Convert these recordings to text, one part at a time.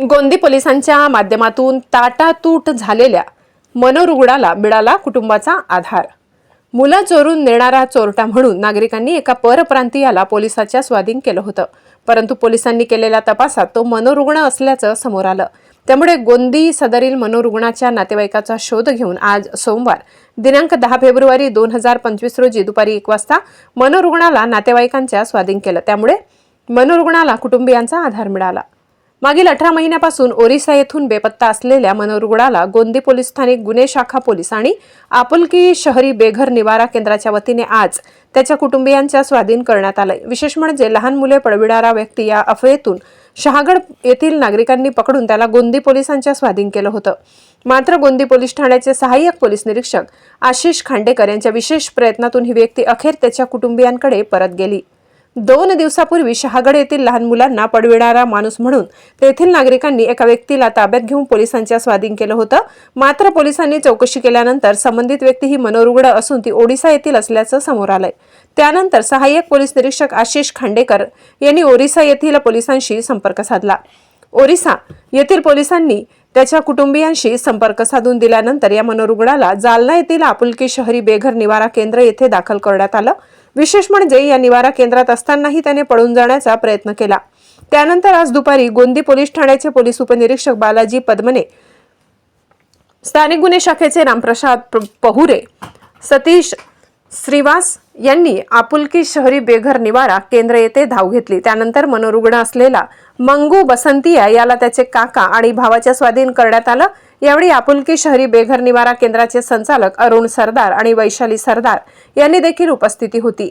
गोंदी पोलिसांच्या माध्यमातून ताटातूट झालेल्या मनोरुग्णाला मिळाला कुटुंबाचा आधार. मुलं चोरून नेणारा चोरटा म्हणून नागरिकांनी एका परप्रांतीयाला पोलिसाच्या स्वाधीन केलं होतं. परंतु पोलिसांनी केलेल्या तपासात तो मनोरुग्ण असल्याचं समोर आलं. त्यामुळे गोंदी सदरील मनोरुग्णाच्या नातेवाईकाचा शोध घेऊन आज सोमवार दिनांक दहा फेब्रुवारी दोन हजार पंचवीस रोजी दुपारी एक वाजता मनोरुग्णाला नातेवाईकांच्या स्वाधीन केलं. त्यामुळे मनोरुग्णाला कुटुंबियांचा आधार मिळाला. मागील अठरा महिन्यापासून ओरिसा येथून बेपत्ता असलेल्या मनोरुग्णाला गोंदी पोलीस स्थानिक गुन्हे शाखा पोलीस आणि आपुलकी शहरी बेघर निवारा केंद्राच्या वतीने आज त्याच्या कुटुंबियांच्या स्वाधीन करण्यात आलंय. विशेष म्हणजे लहान मुले पळविणारा व्यक्ती या अफवेतून शहागड येथील नागरिकांनी पकडून त्याला गोंदी पोलिसांच्या स्वाधीन केलं होतं. मात्र गोंदी पोलीस ठाण्याचे सहाय्यक पोलीस निरीक्षक आशिष खांडेकर यांच्या विशेष प्रयत्नातून ही व्यक्ती अखेर त्याच्या कुटुंबियांकडे परत गेली. दोन दिवसापूर्वी शहागड येथील लहान मुलांना पडविणारा माणूस म्हणून तेथील नागरिकांनी एका व्यक्तीला ताब्यात घेऊन पोलिसांच्या स्वाधीन केलं होतं. मात्र पोलिसांनी चौकशी केल्यानंतर संबंधित व्यक्ती ही मनोरुग्ण असून ती ओडिसा येथील असल्याचं समोर आलंय. त्यानंतर सहाय्यक पोलीस निरीक्षक आशिष खांडेकर यांनी ओरिसा येथील पोलिसांशी संपर्क साधला. ओरिसा येथील पोलिसांनी त्याच्या कुटुंबियांशी संपर्क साधून दिल्यानंतर या मनोरुग्णाला जालना येथील आपुलकी शहरी बेघर निवारा केंद्र येथे दाखल करण्यात आलं. विशेष म्हणजे या निवारा केंद्रात असतानाही त्याने पळून जाण्याचा प्रयत्न केला. त्यानंतर आज दुपारी गोंदी पोलीस ठाण्याचे पोलीस उपनिरीक्षक बालाजी पद्मने स्थानिक गुन्हे शाखेचे रामप्रसाद पहुरे सतीश श्रीवास यांनी आपुलकी शहरी बेघर निवारा केंद्र येथे धाव घेतली. त्यानंतर मनोरुग्ण असलेला मंगू बसंतिया याला त्याचे काका आणि भावाच्या स्वाधीन करण्यात आलं. यावेळी आपुलकी शहरी बेघर निवारा केंद्राचे संचालक अरुण सरदार आणि वैशाली सरदार यांनी देखील उपस्थिती होती.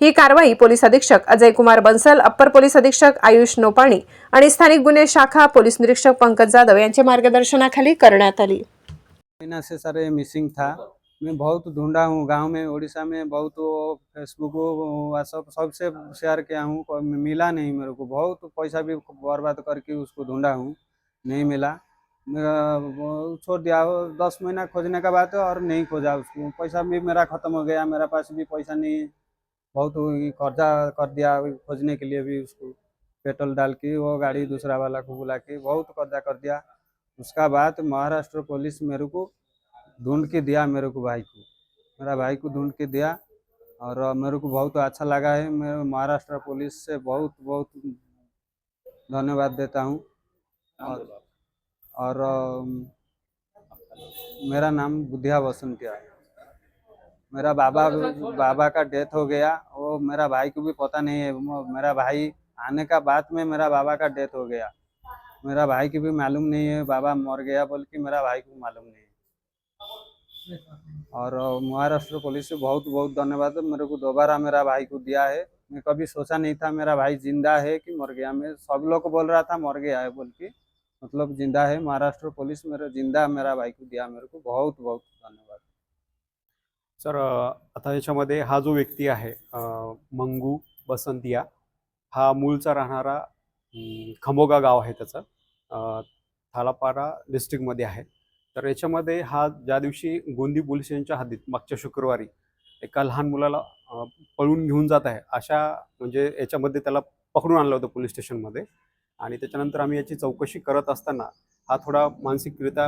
ही कारवाई पोलीस अधीक्षक अजय कुमार बन्सल अप्पर पोलीस अधीक्षक आयुष नोपाणी आणि स्थानिक गुन्हे शाखा पोलीस निरीक्षक पंकज जाधव यांच्या मार्गदर्शनाखाली करण्यात आली. महीना से सर ये मिसिंग था। मैं बहुत ढूंढा हूँ गांव में उड़ीसा में बहुत फेसबुक व्हाट्सअप सबसे शेयर किया हूँ मिला नहीं मेरे को। बहुत पैसा भी बर्बाद करके उसको ढूंढा हूँ नहीं मिला। छोड़ दिया दस महीना खोजने का बात है और नहीं खोजा उसको। पैसा भी मेरा ख़त्म हो गया मेरा पास भी पैसा नहीं बहुत कर्जा कर दिया खोजने के लिए भी उसको पेट्रोल डाल के वो गाड़ी दूसरा वाला को बुला के बहुत कर्जा कर दिया। उसका बाद महाराष्ट्र पुलिस मेरे को ढूंढ के दिया मेरे को भाई को। मेरा भाई को ढूंढ के दिया और मेरे को बहुत अच्छा लगा है। मैं महाराष्ट्र पुलिस से बहुत बहुत धन्यवाद देता हूँ। और, और मेरा नाम बुद्धिया बसंतिया है। मेरा बाबा बाबा का डेथ हो गया, वो मेरा भाई को भी पता नहीं है। मेरा भाई आने का बाद में मेरा बाबा का डेथ हो गया। मेरा भाई की भी मालूम नहीं है, बाबा मर गया बोल के मेरा भाई को मालूम नहीं है। और महाराष्ट्र पुलिस से बहुत बहुत धन्यवाद। मेरे को दोबारा मेरा भाई को दिया है। मैं कभी सोचा नहीं था मेरा भाई ज़िंदा है कि मर गया। मैं सब लोग को बोल रहा था मर गया है बोल के मतलब जिंदा है महाराष्ट्र पुलिस मेरा जिंदा मेरा भाई को दिया मेरे को बहुत बहुत धन्यवाद। सर आता याच्यामध्ये हा जो व्यक्ती आहे मंगू बसंतिया हा मूळचा राहणारा खमोगा गाव आहे त्याचं थालापारा डिस्ट्रिक्टमध्ये आहे. तर याच्यामध्ये हा ज्या दिवशी गोंदी पोलीस स्टेशनच्या हद्दीत मागच्या शुक्रवारी एका लहान मुलाला पळून घेऊन जात आहे अशा म्हणजे याच्यामध्ये त्याला पकडून आणलं होतं पोलीस स्टेशनमध्ये. आणि त्याच्यानंतर आम्ही याची चौकशी करत असताना हा थोडा मानसिकरित्या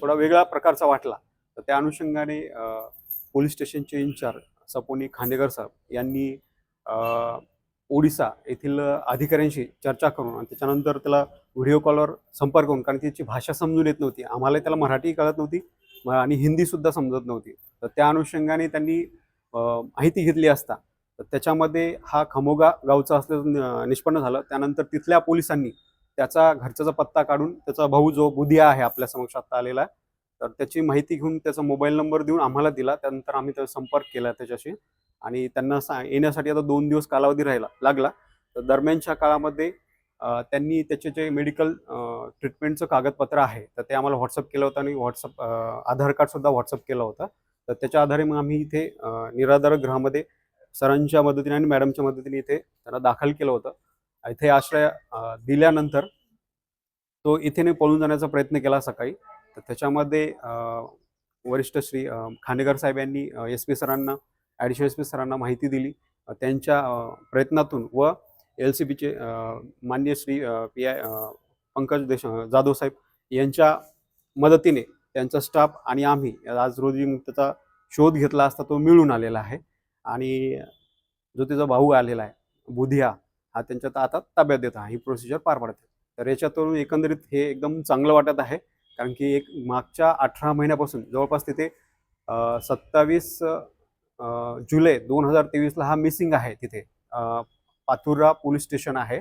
थोडा वेगळा प्रकारचा वाटला. तर त्या अनुषंगाने पोलीस स्टेशनचे इन्चार्ज सपोनी खांडेकर साहेब यांनी ओडिसा येथील अधिकाऱ्यांशी चर्चा करून आणि त्याच्यानंतर त्याला व्हिडिओ कॉलवर संपर्क करून कारण त्याची भाषा समजून येत नव्हती. आम्हाला त्याला मराठी कळत नव्हती म- आणि हिंदीसुद्धा समजत नव्हती. तर त्या अनुषंगाने त्यांनी माहिती घेतली असता. त्याच्यामध्ये हा खमोगा गावचा असल्याचं निष्पन्न झालं. त्यानंतर तिथल्या पोलिसांनी त्याचा घरच्याचा पत्ता काढून त्याचा भाऊ जो बुधिया आहे आपल्या समक्ष आता आलेला आहे तर त्याची माहिती घेऊन त्याचा मोबाईल नंबर देऊन आम्हाला दिला. त्यानंतर आम्ही त्याचा संपर्क केला त्याच्याशी. आणि त्यांना सा येण्यासाठी आता दोन दिवस कालावधी राहिला लागला. तर दरम्यानच्या काळामध्ये त्यांनी त्याचे जे मेडिकल ट्रीटमेंटचं कागदपत्र आहे तर ते आम्हाला व्हॉट्सअप केलं होतं आणि व्हॉट्सअप आधार कार्डसुद्धा व्हॉट्सअप केलं होतं. तर त्याच्या आधारे मग आम्ही इथे निराधार गृहामध्ये सरांच्या मदतीने आणि मॅडमच्या मदतीने इथे त्याला दाखल केलं होतं. इथे आश्रय दिल्यानंतर तो इथेने पळून जाण्याचा प्रयत्न केला सकाळी. तर त्याच्यामध्ये वरिष्ठ श्री खांडेकर साहेब यांनी एस पी सरांना ॲडिशनल एस पी सरांना माहिती दिली. त्यांच्या प्रयत्नातून व एल सी बीचे मान्य श्री पी आय पंकज देश जाधव साहेब यांच्या मदतीने त्यांचा स्टाफ आणि आम्ही आज रोजी मुक्तचा शोध घेतला असता तो मिळून आलेला आहे. आणि जो तिचा भाऊ आलेला आहे बुधिया हा त्यांच्या आता ताब्यात देत हा ही प्रोसिजर पार पडते तर याच्यातून एकंदरीत हे एकदम चांगलं वाटत आहे. कारण की एक मागच्या अठरा महिन्यापासून जवळपास तिथे सत्तावीस जुलै दोन हजार तेवीसला हा मिसिंग आहे तिथे. पाथुरा पोलीस स्टेशन आहे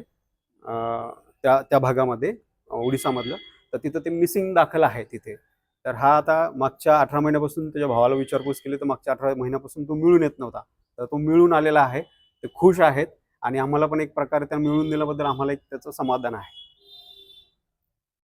त्या त्या भागामध्ये ओडिसामधलं. तर तिथं ते मिसिंग दाखल आहे तिथे. तर हा आता मागच्या अठरा महिन्यापासून त्याच्या भावाला विचारपूस केली तर मागच्या अठरा महिन्यापासून तो मिळून येत नव्हता. तर तो मिळून आलेला आहे. ते खुश आहेत आणि आम्हाला पण एक प्रकारे त्या मिळून दिल्याबद्दल आम्हाला एक त्याचं समाधान आहे.